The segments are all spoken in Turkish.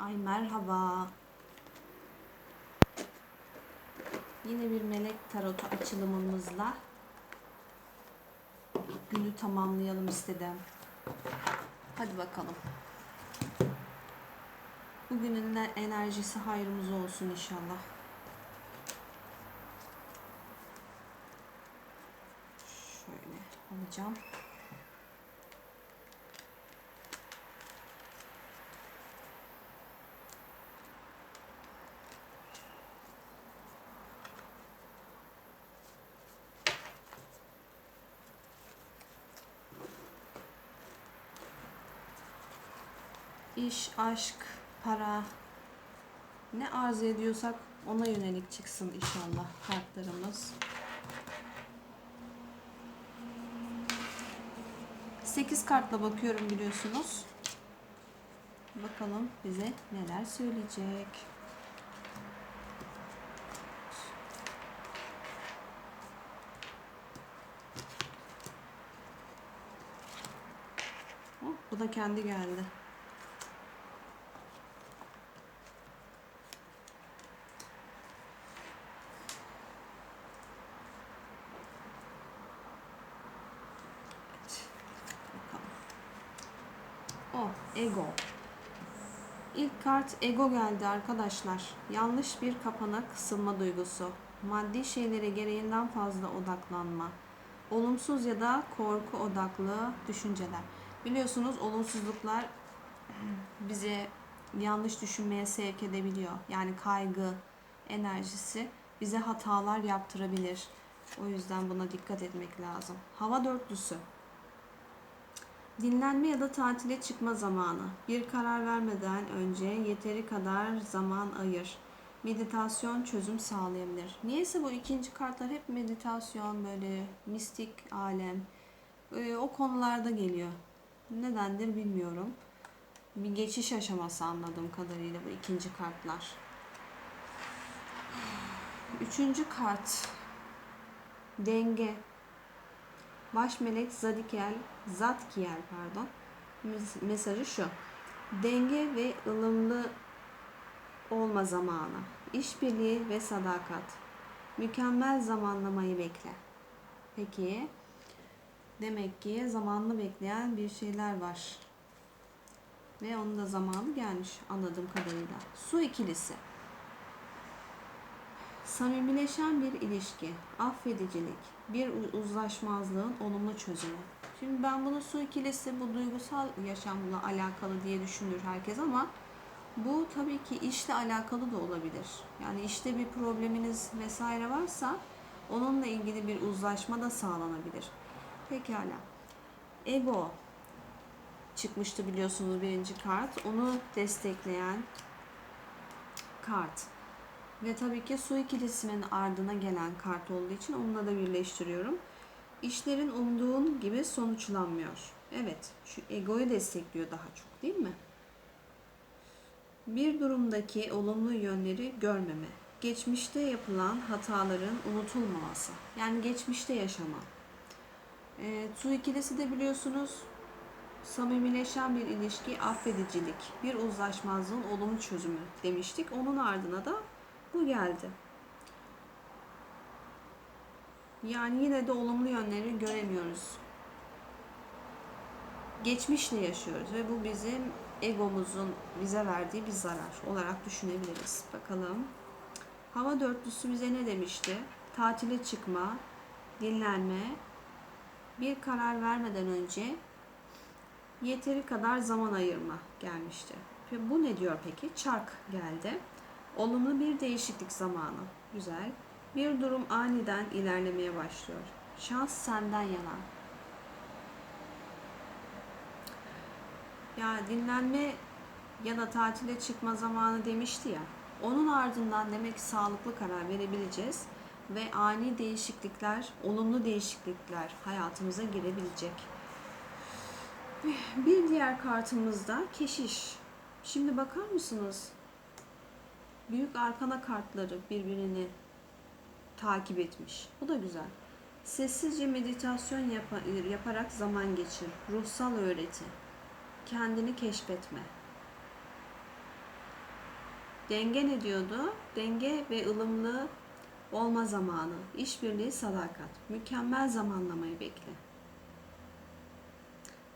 Ay merhaba. Yine bir melek tarotu açılımımızla günü tamamlayalım istedim. Hadi bakalım. Bugünün enerjisi hayrımız olsun inşallah. Şöyle alacağım. İş, aşk, para ne arzu ediyorsak ona yönelik çıksın inşallah kartlarımız. 8 kartla bakıyorum biliyorsunuz. Bakalım bize neler söyleyecek. Oh, bu da kendi geldi. Bakalım. Oh, ego. İlk kart ego geldi arkadaşlar. Yanlış bir kapana kısılma duygusu. Maddi şeylere gereğinden fazla odaklanma. Olumsuz ya da korku odaklı düşünceler. Biliyorsunuz olumsuzluklar bizi yanlış düşünmeye sevk edebiliyor. Yani kaygı, enerjisi bize hatalar yaptırabilir. O yüzden buna dikkat etmek lazım. Hava dörtlüsü. Dinlenme ya da tatile çıkma zamanı. Bir karar vermeden önce yeteri kadar zaman ayır. Meditasyon çözüm sağlayabilir. Niyeyse bu ikinci kartlar hep meditasyon böyle mistik alem e, o konularda geliyor. Nedendir bilmiyorum. Bir geçiş aşaması anladığım kadarıyla bu ikinci kartlar. Üçüncü kart denge. Baş melek Zadikiel, Zatkiel pardon. Mes- Mesajı şu. Denge ve ılımlı olma zamanı. İşbirliği ve sadakat. Mükemmel zamanlamayı bekle. Peki. Demek ki zamanlı bekleyen bir şeyler var. Ve onun da zamanı gelmiş anladığım kadarıyla. Su ikilisi. Samimileşen bir ilişki, affedicilik, bir uzlaşmazlığın olumlu çözümü. Şimdi ben bunu su ikilisi bu duygusal yaşamla alakalı diye düşünür herkes ama bu tabii ki işle alakalı da olabilir. Yani işte bir probleminiz vesaire varsa onunla ilgili bir uzlaşma da sağlanabilir. Pekala. Ego çıkmıştı biliyorsunuz birinci kart. Onu destekleyen kart. Ve tabii ki su ikilisinin ardına gelen kart olduğu için onunla da birleştiriyorum. İşlerin umduğun gibi sonuçlanmıyor. Evet, şu egoyu destekliyor daha çok değil mi? Bir durumdaki olumlu yönleri görmeme. Geçmişte yapılan hataların unutulmaması. Yani geçmişte yaşama. E, su ikilisi de biliyorsunuz samimileşen bir ilişki, affedicilik, bir uzlaşmazlığın olumlu çözümü demiştik. Onun ardına da bu geldi. Yani yine de olumlu yönleri göremiyoruz. Geçmişle yaşıyoruz ve bu bizim egomuzun bize verdiği bir zarar olarak düşünebiliriz. Bakalım. Hava dörtlüsü bize ne demişti? Tatile çıkma, dinlenme, bir karar vermeden önce yeteri kadar zaman ayırma gelmişti. Bu ne diyor peki? Çark geldi. Olumlu bir değişiklik zamanı. Güzel. Bir durum aniden ilerlemeye başlıyor. Şans senden yana. Ya dinlenme ya da tatile çıkma zamanı demişti ya. Onun ardından demek ki sağlıklı karar verebileceğiz ve ani değişiklikler, olumlu değişiklikler hayatımıza girebilecek. Bir diğer kartımızda keşiş. Şimdi bakar mısınız? Büyük arkana kartları birbirini takip etmiş. Bu da güzel. Sessizce meditasyon yapa- yaparak zaman geçir. Ruhsal öğreti. Kendini keşfetme. Denge ne diyordu? Denge ve ılımlı olma zamanı. İşbirliği, sadakat. Mükemmel zamanlamayı bekle.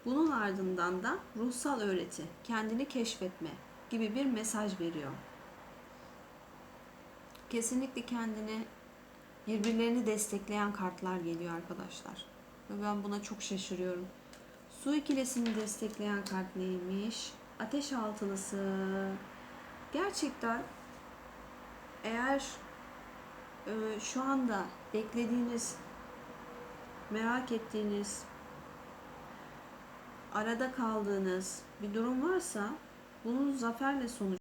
Bunun ardından da ruhsal öğreti, kendini keşfetme gibi bir mesaj veriyor. Kesinlikle kendini birbirlerini destekleyen kartlar geliyor arkadaşlar. Ve ben buna çok şaşırıyorum. Su ikilisini destekleyen kart neymiş? Ateş altılısı. Gerçekten eğer e, şu anda beklediğiniz, merak ettiğiniz, arada kaldığınız bir durum varsa bunun zaferle sonuç